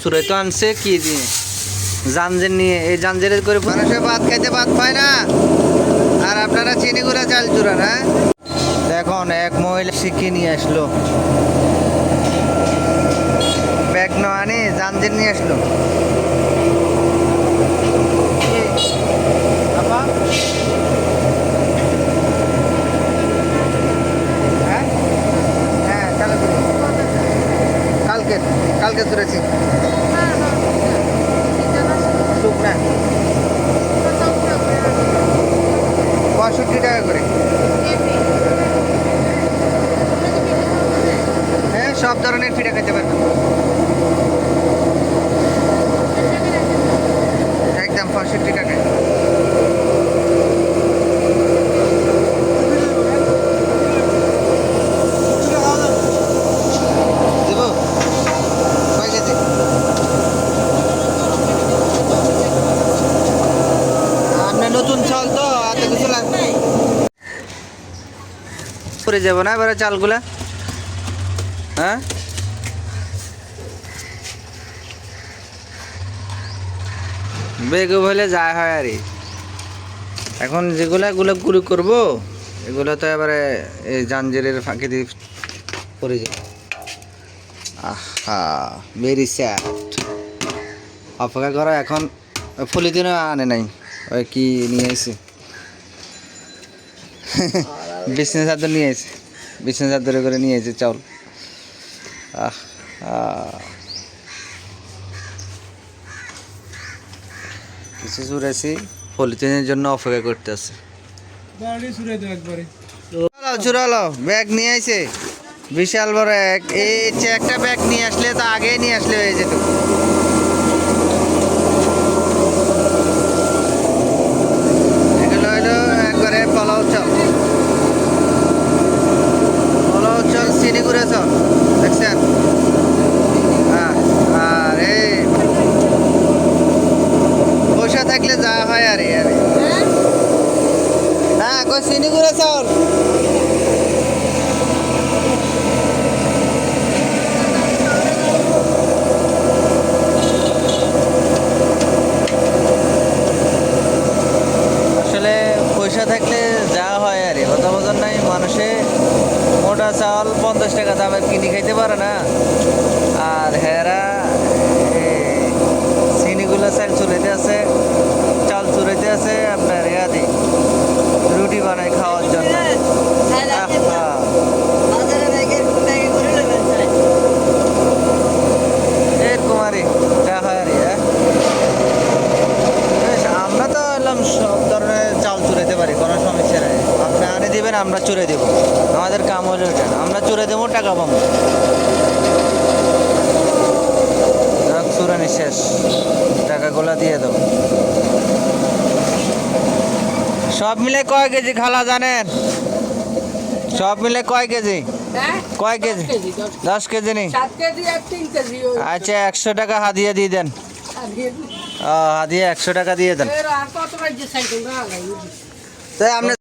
সুরে তো আনছে, কি জানজের নিয়ে, এই জানজের করে মানুষে ভাত খাইতে ভাত পায় না। আর আপনারা চিনি গুঁড়া চাল চুরান হ্যাঁ? দেখুন, এক মহিলা শিখিয়ে নিয়ে আসলো। ব্যাগ ন আনি জানজের নিয়ে আসলো। হ্যাঁ? হ্যাঁ কালকে। কালকে কালকে তুলেছি শুকনা পঁয়ষট্টি টাকা করে হ্যাঁ সব ধরনের পিঠা খেতে পারবেন। একদম পঁয়ষট্টি টাকায় নতুন চাল তো কিছু পরে যাব না এবারে চালগুলা? হ্যাঁ? বেগ হলে যায় হয় আর এখন যেগুলো এগুলো গুলি করব, এগুলো তো এবারে এই জাঞ্জিরের ফাঁকি দিয়ে পড়ে যায়। আহা ভেরি স্যাড অপেক্ষা করা, এখন ফলিতিনও আনে নাই, ওই কি নিয়ে এসে বিছনা চাদর নিয়ে এসে বিছনা চাদরে করে নিয়ে এসে চাউল। আহ আহ। কিছু চুরেছি পলিথিনের জন্য অপেক্ষা করতে আছে। চুরালো ব্যাগ নিয়ে আইছে। বিশাল বড় এক। এই একটা ব্যাগ নিয়ে আসলে তো আগে নিয়ে আসলে হয়ে যেত এগুলো হলো একবারে পোলাও চাল পোলাও চাল চিনি করে চাল দেখছেন হ্যাঁ আর এই পয়সা থাকলে যা হয় আরে আরে হ্যাঁ আসলে পয়সা থাকলে যা হয় আর, কথা বোঝার নাই, মানুষে মোটা চাল পঞ্চাশ টাকা দামের কিনে খাইতে পারে না। আর হেরা চিনিগুলো চাল চুলাইতে আছে, চাল চুলাইতে আছে আপনার ইয়াদি রুটি বানাই খাওয়ার জন্য আহা, এরকম আরে যা হয় আর হ্যাঁ বেশ, আমরা তো এলাম সব ধরনের চাল চুরাইতে পারি কোনো সমস্যা নেই আপনি আনে দিবেন আমরা চুরে দেবো। আমাদের কাম হলো এটা। আমরা চুরে দেবো টাকা পাবো। চুরানি শেষ। টাকাগুলো দিয়ে দেবো। সব মিলে কয় কেজি খালা জানেন? সব মিলে কয় কেজি? কয় কেজি? দশ কেজি। ওই। আচ্ছা একশো টাকা হাদিয়া দিয়ে দেন। হাদিয়া একশো টাকা দিয়ে দেন। তাই আপনি